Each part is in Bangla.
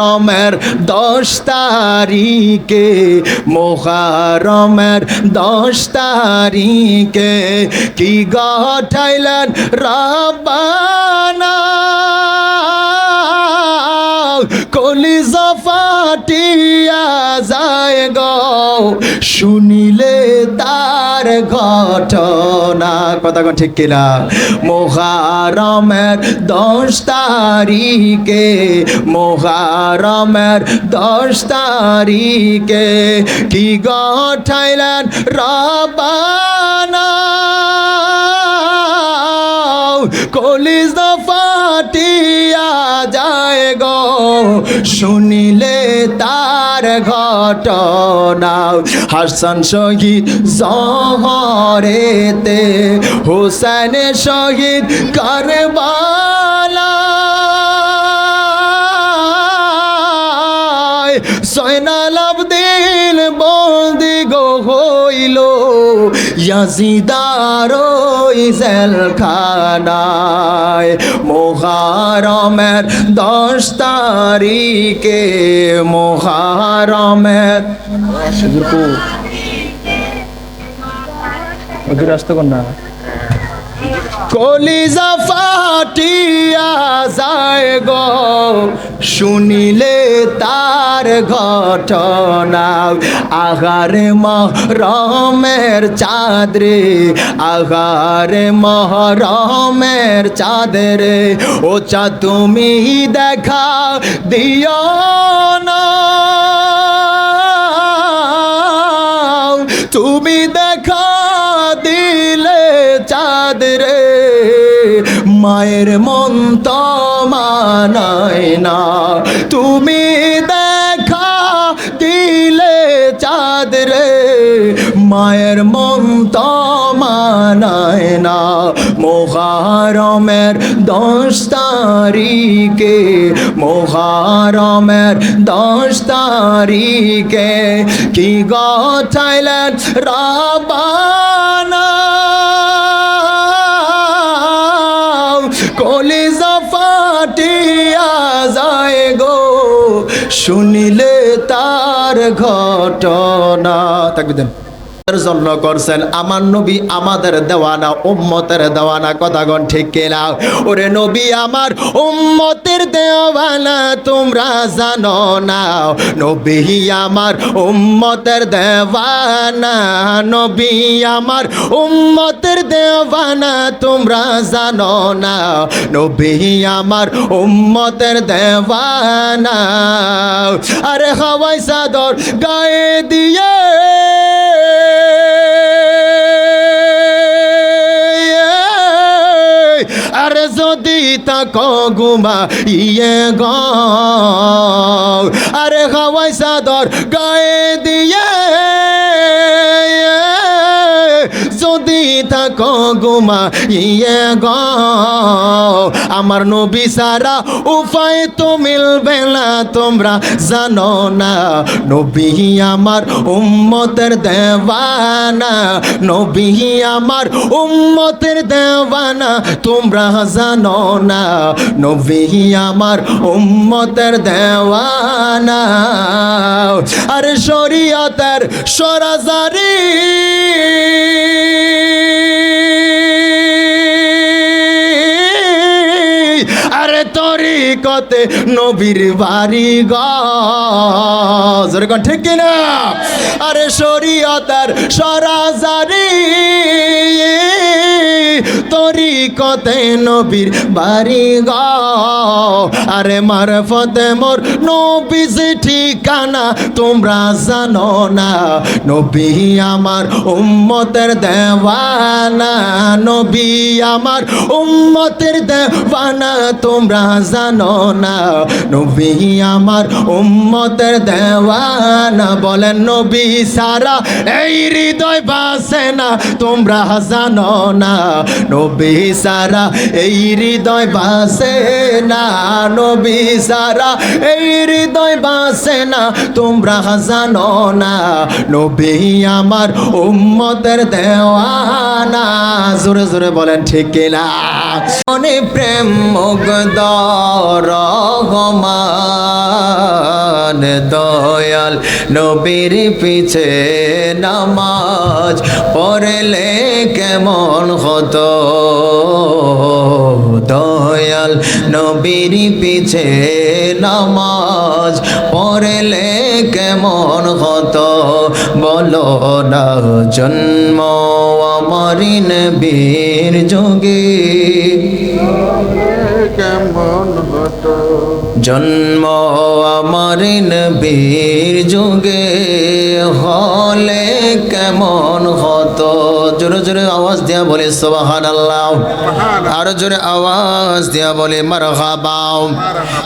মোহারমের দশ তারিখে, মোহারমের দশ তারিখে কি গঠাইলেন রাব্বানা? কলিজা ফাটিয়া যায় গো, শুনিলে তার ঘটনা। কথা কোন ঠিক কিনা? মোহারমের দশ তারিখে মোহারমের দশ তারিখে কি গঠাইলেন রবানা কলিজ ফাটিয়া যায় গো, শুনিলে তার ঘটনা হাসান শহীদ জহরেতে, হোসেন শহীদ কারবালা সৈনাল আবদিল বন্দি গো হইল। ইয়াজিদার ইজেল খানায় মোহারমের দশ তারিখে মোহারমের কলিজা ফাটিয়া যায় গো। শুনিলে তার ঘটনা। আহারে মহরমের চাঁদরে, আহারে মহরমের চাঁদরে, ও চা তুমি দেখা দিও না। তুমি দেখা দিলে চাঁদ রে মায়ের মন তো মানায় না। তুমি দেখা দিলে চাঁদ রে, মায়ের মন তো মানায় না। মোহারমের দশ তারিখে, মোহারমের দশ তারিখে কি গঠাইলেন রাবানা শুনিলে তার ঘটনা। থাকবে দেন। জন্য করছেন। আমার নবী আমাদের দেওয়ানা উম্মতের দেওয়ানা কথাগণ ঠিক কেনা? ওরে নবী আমার উম্মতের দেওয়ানা, তোমরা জানো না। নবী আমার উম্মতের দেওয়ানা, নবী আমার উম্মতের দেওয়ানা, তোমরা জানো না। নবী আমার উম্মতের দেওয়ানা। আরে হাওয়াই চাদর গায়ে দিয়ে আরে যদি তাকো গুমা ইয়ে গ, আরে হাওয়াই চাদর গায়ে দিয়ে, যদি থাকো গুমা ইয়ে গ। আমার নবী সারা উপায় তো মিলবে না তোমরা জানো না। নবী আমার উম্মতের দেওয়ানা। নবী আমার উম্মতের দেওয়ানা, তোমরা জানো না। নবী আমার উম্মতের দেওয়ানা। আরে শরীয়তের সরাজারি আরে তরিকতে নবীর বাড়ি গজ ঠিক কিনা? আরে সরিয়তার সরাজারি তরিকতে নবীর বাড়ি আরে মারফতে মোর নবীজ ঠিকানা তোমরা জানো না। নবী আমার উম্মতের দেওয়ানা। নবী আমার উম্মতের দেওয়ানা তোমরা জানো না। নবী আমার উম্মতের দেওয়ানা। বলেন নবী সারা এই হৃদয় বাসে না, তোমরা জানো না। নবী সারা এই হৃদয় বাসে না নবী সারা এই হৃদয় বাসে না, তোমরা জানো না, নবী আমার উম্মতের দেওয়ানা। জোরে জোরে বলেন, ঠিক কিনা? মনে প্রেম রহমান, দয়াল নবীর পিছে নামাজ পড়লে কেমন হতো? দয়াল নবীর পিছে নামাজ পড়লে কেমন হতো? বলো না জন্ম আমারিন বীর যোগে। কেমন হতো? জন্ম আমার নবীর যুগে। হলে কেমন হতো? জোরে জোরে আওয়াজ দিয়া বলে সোবাহান আল্লাহ আরও জোরে আওয়াজ দিয়া বলে মারহাবাও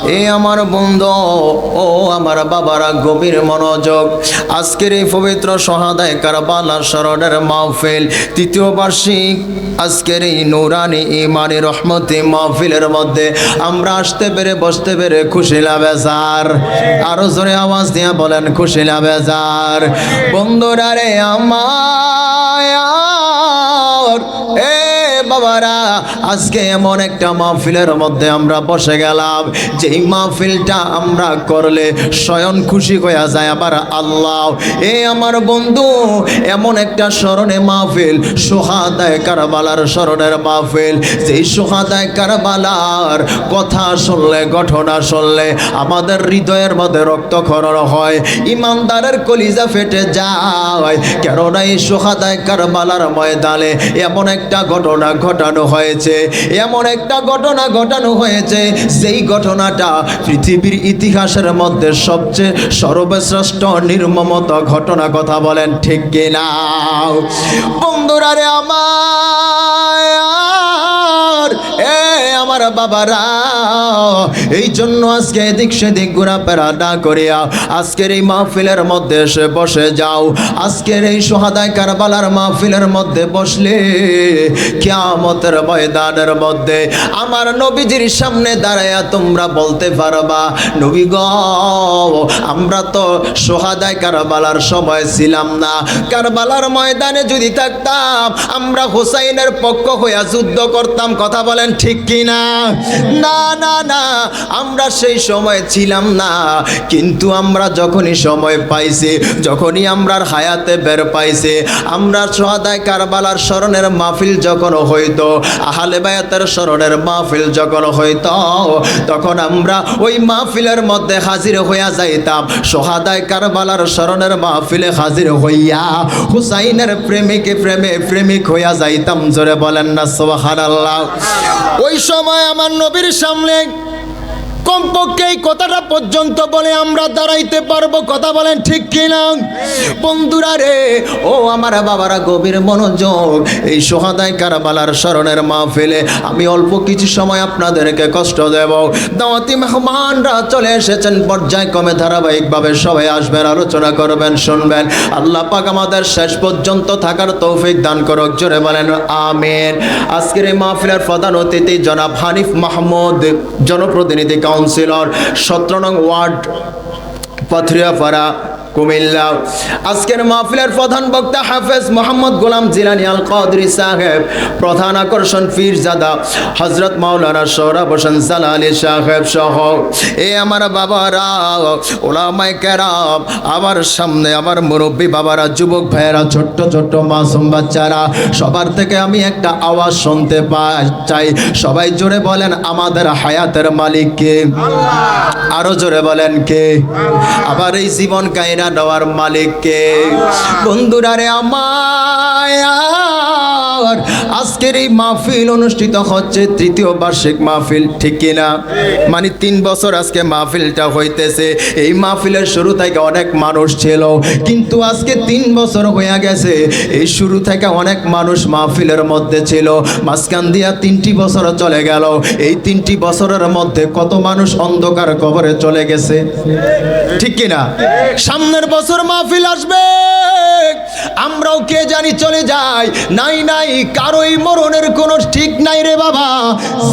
এ আমার বন্ধু ও আমার বাবারা গভীর মনোযোগ। আজকের এই পবিত্র সহাদায় কারবালার স্মরণের মাহফিল তৃতীয় বার্ষিক আজকের এই নুরানি ইমানি রহমতি মাহফিলের মধ্যে আমরা আসতে পেরে বসতে পেরে খুশি লাভে স্যার আরও জোরে আওয়াজ দিয়ে বলেন খুশি লাভে স্যার বন্ধুরা রে আমার এ বাবারা, আজকে এমন একটা মাহফিলের মধ্যে আমরা বসে গেলাম। যেই মাহফিলটা আমরা করলে স্বয়ং খুশি হয়ে যায় আবার আল্লাহ। এ আমার বন্ধু, এমন একটা স্মরণে মাহফিল, সোহাদায় কারবালার স্মরণের মাহফিল। যেই সোহাদায় কারবালার কথা শুনলে, ঘটনা শুনলে, আমাদের হৃদয়ের মধ্যে রক্তক্ষরণ হয়, ইমানদারের কলিজা ফেটে যায়। কেননা এই সোহাদায় কারবালার ময়দানে এমন একটা ঘটনা ঘটানো হয়েছে। এমন একটা ঘটনা ঘটানো হয়েছে, সেই ঘটনাটা পৃথিবীর ইতিহাসের মধ্যে সবচেয়ে সর্বশ্রেষ্ঠ নির্মমত ঘটনা কথা বলেন ঠিক কিনা? বন্ধুরা আমার বাবারা, এই জন্য আজকে এদিক সেদিক ঘোরাফেরা না করিয়া আজকের এই মাহফিলের মধ্যে এসে বসে যাও। আজকের এই কারবালার মাহফিলের মধ্যে বসলে কিয়ামতের ময়দানের মধ্যে আমার নবীজির সামনে তোমরা বলতে পারবা, নবী আমরা তো কারবালার সময় ছিলাম না। কারবালার ময়দানে যদি থাকতাম, আমরা হুসাইনের পক্ষ হইয়া যুদ্ধ করতাম। কথা বলেন ঠিক কি না না না, আমরা সেই সময় ছিলাম না। কিন্তু আমরা যখনই সময় পাইছি, যখনই আমরা হায়াতে বের পাইছে, আমরা সোহাদায় কারবালার স্মরণের মাহফিল যখন হইতো, আহলে বায়াতের স্মরণের মাহফিল যখন হইত, তখন আমরা ওই মাহফিলের মধ্যে হাজির হইয়া যাইতাম। সোহাদায় কারবালার স্মরণের মাহফিলে হাজির হইয়া হুসাইনের প্রেমিকে প্রেমে প্রেমিক হইয়া যাইতাম, জোরে বলেন না সোহানাল্লাহ ওই সময় আমার নবীর সামনে কমপক্ষে এই কথাটা পর্যন্ত বলে আমরা দাঁড়াইতে পারব। কথা বলেন ঠিক কিনা? বন্ধুরা রে, ও আমার বাবারা গভীর মনোযোগ। এই সোহাদায় কারবালার স্মরণের মাহফিলে আমি অল্প কিছু সময় আপনাদেরকে কষ্ট দেব। দাওয়াতি মেহমানরা চলে এসেছেন পর্যায়ক্রমে ধারাবাহিকভাবে সবাই আসবেন, আলোচনা করবেন, শুনবেন। আল্লাহ পাক আমাদের শেষ পর্যন্ত থাকার তৌফিক দান করক, জোরে বলেন আমিন। আজকের এই মাহফিলের প্রধান অতিথি জনাব হানিফ মাহমুদ, জনপ্রতিনিধি কাউন্সিলর সতেরো নং ওয়ার্ড পাথরিয়াপাড়া কুমিল্লা। আজকের মাহফিলের প্রধান বক্তা হাফেজ মোহাম্মদ গোলাম জিলানি আল কাদরি সাহেব, প্রধান আকর্ষণ পীরজাদা হজরত মাওলানা সৌরভ হোসেন জালালি সাহেব সহ। এ আমার বাবারা ওলামাই কেরাম, আমার সামনে আমার মুরব্বী বাবারা, যুবক ভাইয়েরা, ছোট্ট ছোট্ট মাসুম বাচ্চারা, সবার থেকে আমি একটা আওয়াজ শুনতে চাই। সবাই জোরে বলেন, আমাদের হায়াতের মালিক কে? আরও জোরে বলেন কে? আবার এই জীবন কায়রা দেওয়ার মালিক মালিককে। বন্ধুরা রে আমার আজকের এই মাহফিল অনুষ্ঠিত হচ্ছে তৃতীয় বার্ষিক মাহফিল, ঠিক কিনা মানে তিন বছর আজকে মাহফিলটা হইতেছে। এই মাহফিলের শুরু থেকে অনেক মানুষ ছিল, কিন্তু আজকে তিন বছর হয়ে গেছে। এই শুরু থেকে অনেক মানুষ মাহফিলের মধ্যে ছিল। মাঝখান দিয়া তিনটি বছর চলে গেল। এই তিনটি বছরের মধ্যে কত মানুষ অন্ধকার কবরে চলে গেছে? ঠিক কিনা সামনের বছর মাহফিল আসবে। আমরাও কে জানি চলে যাই? নাই নাই, কারোই মরণের কোনো ঠিক নাই রে বাবা।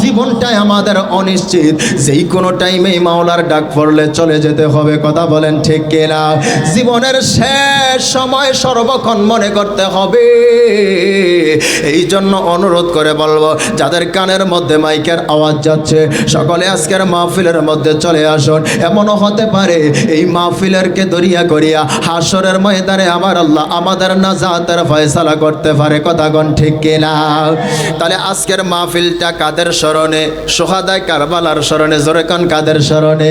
জীবনটাই আমাদের অনিশ্চিত। যেই কোনো টাইমেই মাওলার ডাক পড়লে চলে যেতে হবে, কথা বলেন ঠিক কিনা? জীবনের শেষ সময় সর্বক্ষণ মনে করতে হবে। এই জন্য অনুরোধ করে বলব, যাদের কানের মধ্যে মাইকের আওয়াজ যাচ্ছে, সকলে আজকের মাহফিলের মধ্যে চলে আসুন। এমনও হতে পারে, এই মাহফিলেরকে দরিয়া করিয়া হাসরের ময়দানে আমার আল্লাহ আমাদের নাজাতের ফয়সালা করতে পারে, কথাগণ ঠিক কিনা? তাহলে আজকের মাহফিলটা কাদের স্মরণে? সোহাদায় কারবালার স্মরণে জোরেকান কাদের স্মরণে?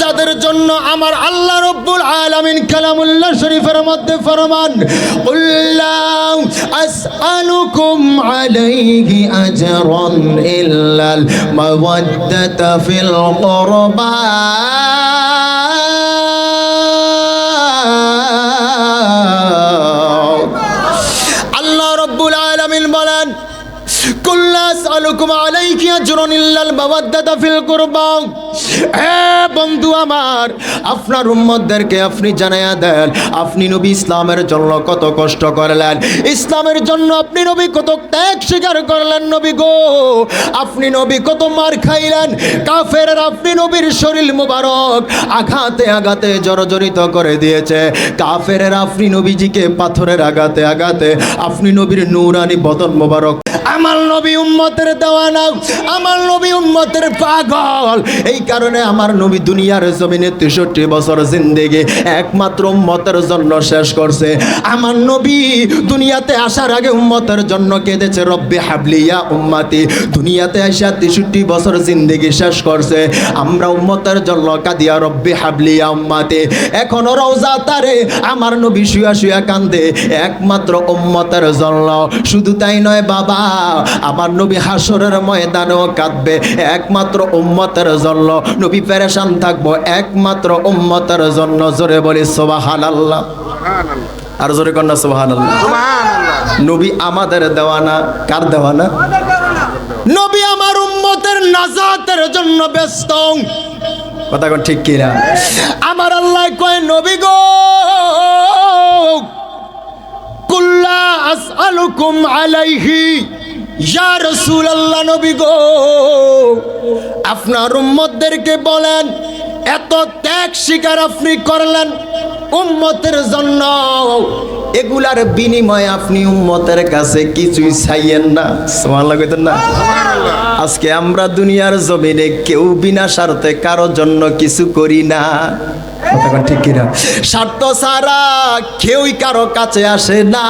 যাদের জন্য আমার আল্লাহ রব্বুল আলামিন কালামুল্লাহ শরীফের মধ্যে ফরমান উল্লাহ আসআলুকুম আলাইহি আজরান ইল্লাল মাওয়াদ্দাতা ফিল কুরবা কুল্লাস আলুকুম আলাইকি আজরুন ইল্লাল মাওয়াদ্দাতা ফিল কুরবা। হে বন্ধু আমার, আপনার উম্মতদেরকে আপনি জানায়া দেন, আপনি নবী ইসলামের জন্য কত কষ্ট করলেন। ইসলামের জন্য আপনি নবী কত ত্যাগ স্বীকার করলেন নবী গো। আপনি নবী কত মার খাইলেন। কাফের আপনি নবীর শরীর মুবারক আঘাতে আঘাতে জর্জরিত করে দিয়েছে। কাফের আপনি নবীজিকে পাথরের আঘাতে আঘাতে, আপনি নবীর নূরানি বদন মোবারক আমার নবী উম্মতের দেওয়ানা আমার নবী উম্মতের পাগল। এই কারণে আমার নবী দুনিয়ার জমিনে তেষট্টি বছর জিন্দেগি একমাত্র উম্মতের জন্য শেষ করছে। আমার নবী দুনিয়াতে আসার আগে উম্মতের জন্য কেঁদেছে, রব্বে হাবলিয়া উম্মাতি। দুনিয়াতে আসা তেষট্টি বছর জিন্দেগি শেষ করছে। আমরা উম্মতের জন্য কাদিয়া, রব্বে হাবলিয়া উম্মাতি। এখনও রওজা তারে আমার নবী শুয়া শুয়া কান্দে, একমাত্র উম্মতের জন্য। শুধু তাই নয় বাবা আমার নবী হাসরের ময়দানেও কাঁদবে। একমাত্র উম্মতের জন্য নবী পেরেশান থাকব। একমাত্র উম্মতের জন্য জোরে বলি সোবাহান আল্লাহ আর জোরে কন্যা সোবাহান আল্লাহ নবী আমাদের দেওয়ানা কার দেওয়ানা নবী আমার উম্মতের নাজাতের জন্য ব্যস্ত। কথা কোন ঠিক কিনা? আমার আল্লাহ কয় নবী গো কুল্লা আসআলুকুম আলাইহি। ইয়া রাসূলুল্লাহ নবী গো আপনার উম্মতদেরকে বলেন এত ত্যাগ স্বীকার আপনি করলেন উম্মতের জন্য। এগুলার বিনিময়ে আপনি উম্মতের কাছে কিছুই চাইয়েন না। সমান লাগতেন না? আজকে আমরা দুনিয়ার জমিনে কেউ বিনা স্বার্থে কারও জন্য কিছু করি না। কতক্ষণ ঠিক কিনা? স্বার্থ ছাড়া কেউই কারও কাছে আসে না।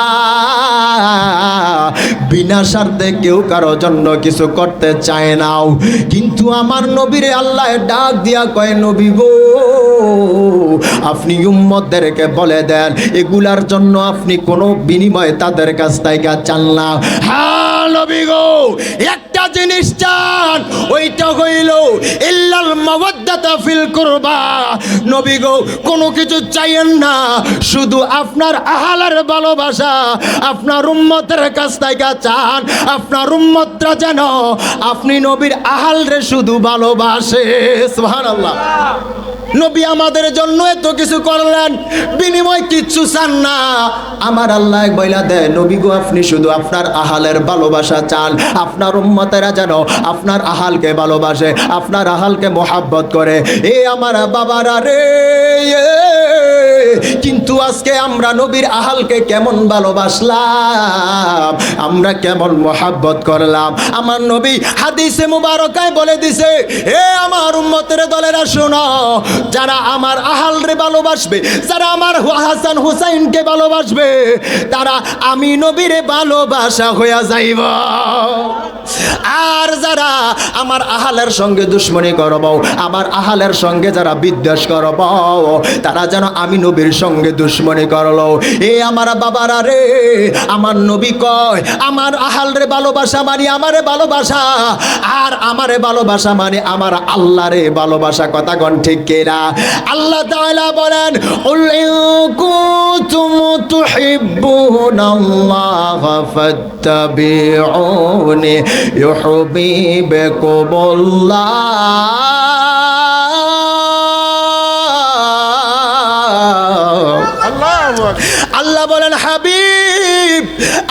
বিনা স্বার্থে কেউ কারও জন্য কিছু করতে চায় নাও কিন্তু আমার নবীরে আল্লাহ ডাক দিয়া কয়, নবী গো আপনি উম্মতদেরকে বলে দেন, এগুলার জন্য আপনি কোনো বিনিময় তাদের কাছ থেকে চান না। হ্যাঁ নবী গো, একটা জিনিস চান, ওইটা হইল ইল্লাল মাওয়াদ্দাতা ফিল কুরবা। নবী গো, কোনো কিছু চাইয়েন না, শুধু আপনার আহালের ভালোবাসা, আপনার উম্মতের কাছ থেকে চান, আপনার উম্মতরা যেন আপনি নবীর আহালরে শুধু ভালোবাসে। সুবহানাল্লাহ। নবী আমাদের জন্য এত কিছু করলেন। বিনিময় কিচ্ছু চান না। আমার আল্লাহ বইলা দেয়, নবী গো, আপনি শুধু আপনার আহালের ভালোবাসা চান। আপনার উম্মতেরা যেন আপনার আহালকে ভালোবাসে, আপনার আহালকে মোহাব্বত করে। এ আমার বাবারা রে কিন্তু আজকে আমরা নবীর আহালকে কেমন ভালোবাসলাম, আমরা কেমন মোহাব্বত করলাম। আমার নবী হাদিসে মুবারকায় বলে দিছে, এ আমার উম্মতের দলেরা শোনো যারা আমার আহালরে ভালোবাসবে, যারা আমার হাসান হুসাইনকে ভালোবাসবে, তারা আমি নবীরে ভালোবাসা হইয়া যাইব। আর যারা আমার আহালের সঙ্গে দুশ্মনী করব, আমার আহালের সঙ্গে যারা বিদ্বেষ করব, তারা যেন আমি নবীর সঙ্গে দুশ্মনী করল। এ আমার বাবারা রে, আমার নবী কয়, আমার আহাল রে ভালোবাসা মানে আমারে ভালোবাসা, আর আমারে ভালোবাসা মানে আমার আল্লাহ রে ভালোবাসা। কথা গণ ঠিক কেরা আল্লাহ তাআলা বলেন উল আল্লাহু বলেন, হাবিব,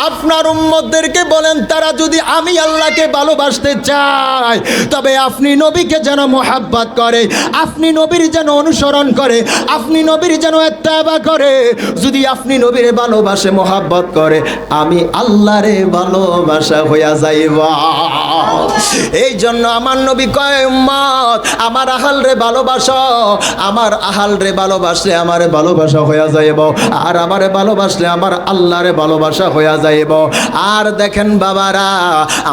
আপনার উম্মতদেরকে বলেন, তারা যদি আমি আল্লাহকে ভালোবাসতে চায়, তবে আপনি নবীকে যেন মোহাব্বত করে, আপনি নবীর যেন অনুসরণ করে, আপনি নবীর যেন এত্তাবা করে, যদি আপনি নবীর ভালোবাসে, মোহাব্বত করে, আমি আল্লাহরে ভালোবাসা হইয়া যাইব। এই জন্য আমার নবী কয়, উম্মত, আমার আহাল রে ভালোবাসো, আমার আহাল রে ভালোবাসে আমার ভালোবাসা হইয়া যাইব, আর আমারে ভালোবাসলে আমার আল্লাহরে ভালোবাসা হইয়া যাইব। আর দেখেন বাবারা,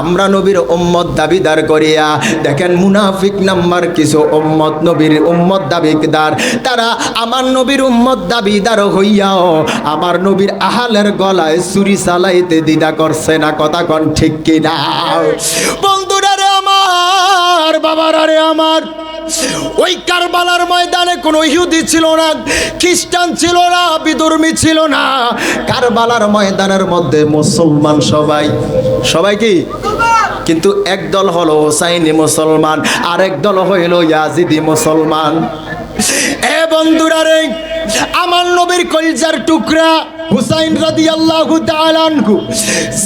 আমরা নবীর উম্মত দাবিদার করিয়া, দেখেন মুনাফিক নাম্বার কিছু উম্মত, নবীর উম্মত দাবিদার। তারা আমার নবীর উম্মত দাবিদার হইয়াও আমার নবীর আহালের গলায় চুরি চালাইতে দিদা করছে না, কথা কন ঠিক কিনা? বন্ধুরা রে আমার, বাবারা রে আমার ওই কারবালার ময়দানে কোনো ইহুদি ছিল না, খ্রিস্টান ছিল না বিধর্মী ছিল না। কারবালার ময়দানের মধ্যে মুসলমান সবাই সবাই কি? কিন্তু একদল হলো হোসাইনি মুসলমান, আরেক দল হইল ইয়াজিদি মুসলমান। এ বন্ধুরা রে, আমার নবীর কলজার টুকরা হুসাইন রাদি আল্লাহ তালানহু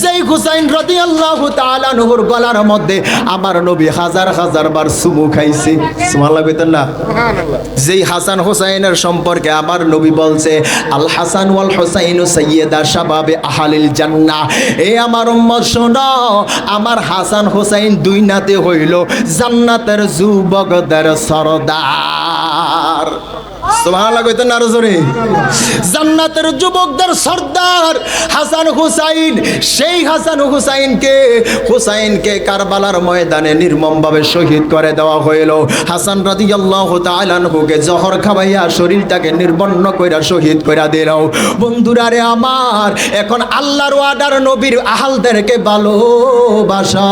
সেই হুসাইন রাদি আল্লাহ তালানহুর গলার মধ্যে আমার নবী হাজার হাজার বার সুমু খাইছে। সুমাল্লাহ কইতেন না? সুবহানাল্লাহ। যেই হাসান হোসাইনের সম্পর্কে আমার নবী বলছে আল হাসান ওয়াল হোসাইন সৈয়দা শাবাবে আহালিল জান্নাহ। এ আমার উম্মত শোনো আমার হাসান হোসাইন দুই নাতে হইল জান্নাতের যুবকদের সরদার। জান্নাতের যুবকদের সর্দার হাসান হুসাইন, সেই হাসান হুসাইনকে হুসাইনকে কারবালার ময়দানে নির্মমভাবে শহীদ করে দেওয়া হইল। হাসান রাদিয়াল্লাহু জহর খাওয়াইয়া শরীরটাকে নির্বন্ন কইরা শহীদ কইরা দিল। বন্ধুরা রে আমার, এখন আল্লাহর ওয়াদার নবীর আহালদেরকে ভালোবাসা।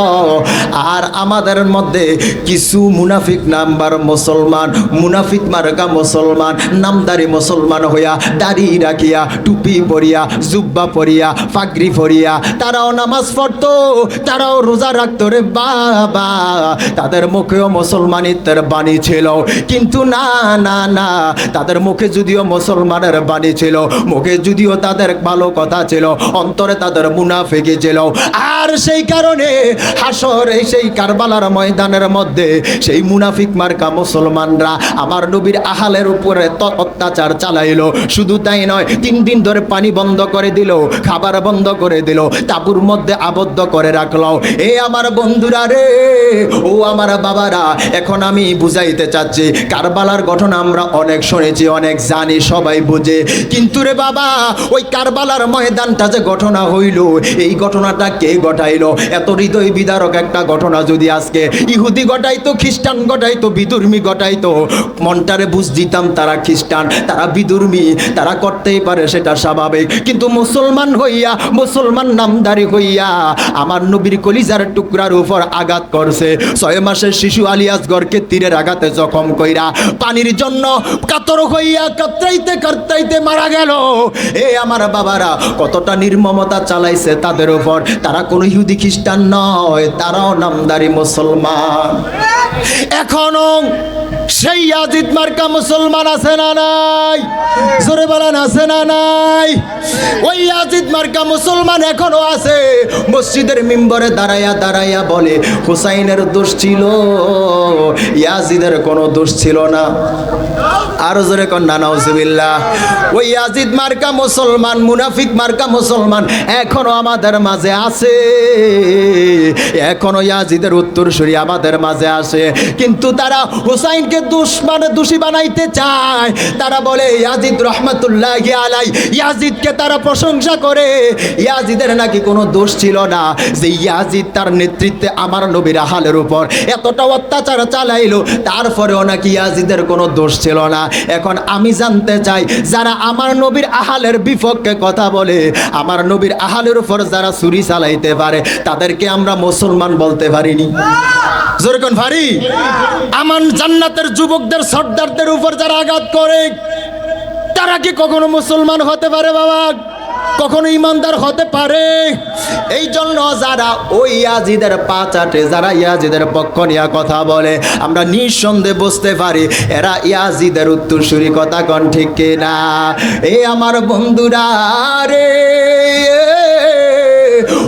আর আমাদের মধ্যে কিছু মুনাফিক নাম্বার মুসলমান, মুনাফিক মার্কা মুসলমান নামদারি মুসলমান হইয়া, দাড়ি রাখিয়া, টুপি পরিয়া, জুব্বা পরিয়া, পাগড়ি পরিয়া, তারাও নামাজ পড়তো, তারাও রোজা রাখতো রে বাবা। তাদের মুখেও মুসলমানিত্বের বাণী ছিল। কিন্তু না না না, তাদের মুখে যদিও মুসলমানের বাণী ছিল, মুখে যদিও তাদের ভালো কথা ছিল, অন্তরে তাদের মুনাফিকি ছিল। আর সেই কারণে হাসর এই সেই কারবালার ময়দানের মধ্যে সেই মুনাফিক মার্কা মুসলমানরা আমার নবীর আহালের উপরে ত- অত্যাচার চালাইলো। শুধু তাই নয়, তিন দিন ধরে পানি বন্ধ করে দিল, খাবার বন্ধ করে দিল, তাবুর মধ্যে আবদ্ধ করে রাখল। এ আমার বন্ধুরা রে, ও আমার বাবারা, এখন আমি বুঝাইতে চাচ্ছি, কারবালার ঘটনা আমরা অনেক শুনেছি, অনেক জানি, সবাই বুঝে। কিন্তু রে বাবা, ওই কারবালার ময়দানটা যে ঘটনা হইল, এই ঘটনাটা কে ঘটাইলো? এত হৃদয় বিদারক একটা ঘটনা যদি আজকে ইহুদি ঘটাইতো, খ্রিস্টান ঘটাইতো, বিদুর্মী ঘটাইতো, মনটারে বুঝ দিতাম তারা খ্রিস্টান, তারা বিদুর্মী, তারা করতেই পারে সেটা স্বাভাবিক। কিন্তু মুসলমান হইয়া, মুসলমান নামদারি হইয়া আমার নবীর কলিজার টুকরার উপর আঘাত করছে। ছয় মাসের শিশু আলিয়াসগরকে তীরের আঘাতে জখম কইরা পানির জন্য কাতর হইয়া কাতরাইতে কাতরাইতে মারা গেল। এ আমার বাবারা, কতটা নির্মমতা চালাইছে তাদের উপর। তারা কোনো ইহুদি খ্রিস্টান নয়, তারাও নামদারি মুসলমান। এখনও সেই আজিদ মার্কা মুসলমান আছে না নাই? জোরে বলেন, আছে না নাই? ওই আজিদ মার্কা মুসলমান এখনও আছে। মসজিদের মিম্বরে দাঁড়াইয়া দাঁড়াইয়া বলে, হুসাইনের দোষ ছিল, ইয়াজিদের কোনো দোষ ছিল না। আরও জোরে কন না নাউজুবিল্লাহ ওই ইয়াজিদ মার্কা মুসলমান, মুনাফিক মার্কা মুসলমান এখনও আমাদের মাঝে আছে। এখনও ইয়াজিদের উত্তর উত্তরসূরি আমাদের মাঝে আসে কিন্তু তারা হুসাইনকে দুশ্মান দোষী বানাইতে চায়। তারা বলে, ইয়াজিদ রহমতুল্লাহ আলাই, ইয়াজিদকে তারা প্রশংসা করে। ইয়াজিদের নাকি কোনো দোষ ছিল না যে ইয়াজিদ তার নেতৃত্বে আমার নবীর আহালের উপর এতটা অত্যাচার চালাইলো। তারপরেও নাকি ইয়াজিদের কোনো দোষ ছিল না। এখন আমি জানতে চাই, যারা আমার নবীর আহালের বিপক্ষে কথা বলে, আমার নবীর আহালের উপর যারা ছুরি চালাইতে পারে, তাদেরকে আমরা মুসলমান বলতে পারিনি। যেরকম ভারী? আমার জান্নাতের যুবকদের, সর্দারদের উপর যারা আঘাত করে, তারা কি কখনো মুসলমান হতে পারে বাবা? কখনো ইমানদার হতে পারে? এই জন্য যারা ওই ইয়াজিদের পা চাটে যারা ইয়াজিদের পক্ষ নিয়ে কথা বলে, আমরা নিঃসন্দেহে বুঝতে পারি, এরা ইয়াজিদের উত্তরসূরি কথা কন ঠিক কিনা? এ আমার বন্ধুরা রে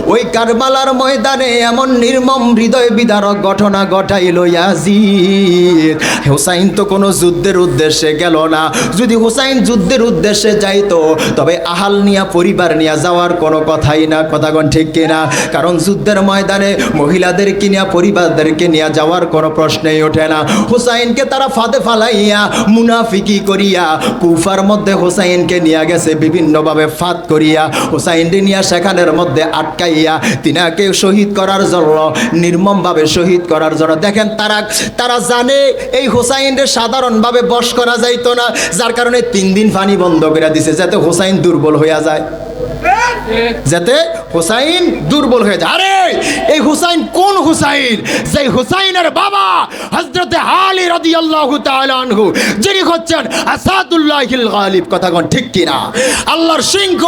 ওই কারবালার ময়দানে এমন নির্মম হৃদয় বিদারক ঘটনা ঘটাইল ইয়াজিদ। হুসাইন তো কোনো যুদ্ধের উদ্দেশ্যে গেল না। যদি হুসাইন যুদ্ধের উদ্দেশ্যে যাইতো, তবে আহাল নিয়া, পরিবার নিয়ে যাওয়ার কোনো কথাই না। কথাগণ ঠিক কিনা? কারণ যুদ্ধের ময়দানে মহিলাদেরকে নিয়ে, পরিবারদেরকে নিয়ে যাওয়ার কোনো প্রশ্নই ওঠে না। হুসাইনকে তারা ফাঁদে ফালাইয়া, মুনাফিকি করিয়া, কুফার মধ্যে হুসাইনকে নিয়ে গেছে, বিভিন্নভাবে ফাঁদ করিয়া। হুসাইনকে নিয়ে সেখানের মধ্যে আটকাইয়া তিনাকে শহীদ করার জন্য, নির্মমভাবে শহীদ করার জন্য। দেখেন তারা তারা জানে এই হুসাইনকে সাধারণভাবে বশ করা যাইতো না, যার কারণে তিন দিন পানি বন্ধ করে দিছে, যাতে হুসাইন দুর্বল হইয়া যায়। যাতে হুসাইন দুর্বল হয়ে যায়। আরে, এই হুসাইন কোন হুসাইন? সেই হুসাইনের বাবা হযরতে আলী রাদিয়াল্লাহু তাআলা আনহু, যিনি হচ্ছেন আসাদুল্লাহিল গালিব। কথা কোন ঠিক কিনা? আল্লাহর সিংহ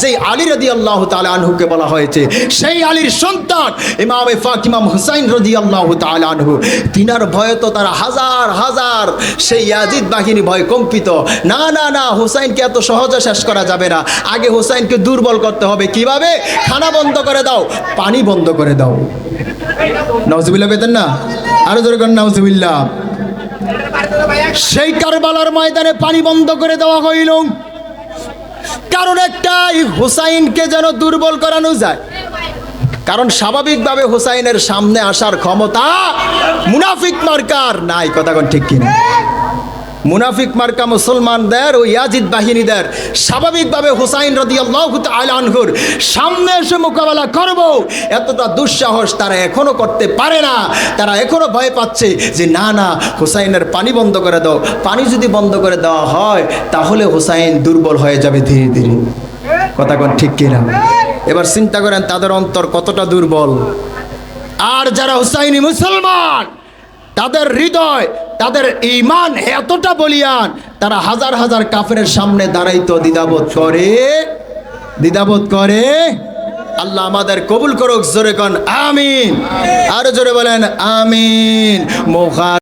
যেই আলী রাদিয়াল্লাহু তাআলা আনহুকে বলা হয়েছে, সেই আলীর সন্তান ইমামে ফাক ইমাম হুসাইন রাদিয়াল্লাহু তাআলা আনহু। তিনার ভয়ে তো তারা হাজার হাজার সেই ইয়াজিদ বাহিনী ভয় কম্পিত। না না না, হুসাইনকে এত সহজে শেষ করা যাবে না। আগে হুসাইনকে দুর্বল করতে হবে। কীভাবে? খানা বন্ধ করে দাও, পানি বন্ধ করে দাও। নজবিল্লা পেতেন না? আরও জোরে করেন নজবিল্লা সেই কারবালার ময়দানে পানি বন্ধ করে দেওয়া হইল। কারণ একটাই, হুসাইনকে যেন দুর্বল করানো যায়। কারণ স্বাভাবিকভাবে হুসাইনের সামনে আসার ক্ষমতা মুনাফিক মার্কার নাই। কথা ঠিক কিনা? মুনাফিক মার্কা মুসলমানদের ও ইয়াজিদ বাহিনীদের স্বাভাবিকভাবে হুসাইন রদি আল্লাহ আনহুর সামনে এসে মোকাবেলা করব। এতটা দুঃসাহস তারা এখনও করতে পারে না। তারা এখনও ভয় পাচ্ছে যে, না না, হুসাইনের পানি বন্ধ করে দাও। পানি যদি বন্ধ করে দেওয়া হয়, তাহলে হুসাইন দুর্বল হয়ে যাবে ধীরে ধীরে। কথা কোন ঠিক কিনা? এবার চিন্তা করেন, তাদের অন্তর কতটা দুর্বল। আর যারা হুসাইনি মুসলমান তাদের হৃদয়, তাদের ইমান এতটা বলিয়ান, তারা হাজার হাজার কাফের সামনে দাঁড়াইতো, দ্বিধাবোধ করে দ্বিধাবোধ করে। আল্লাহ আমাদের কবুল করুক, জোরে কন, আমিন। আর জোরে বলেন, আমিন। মোখা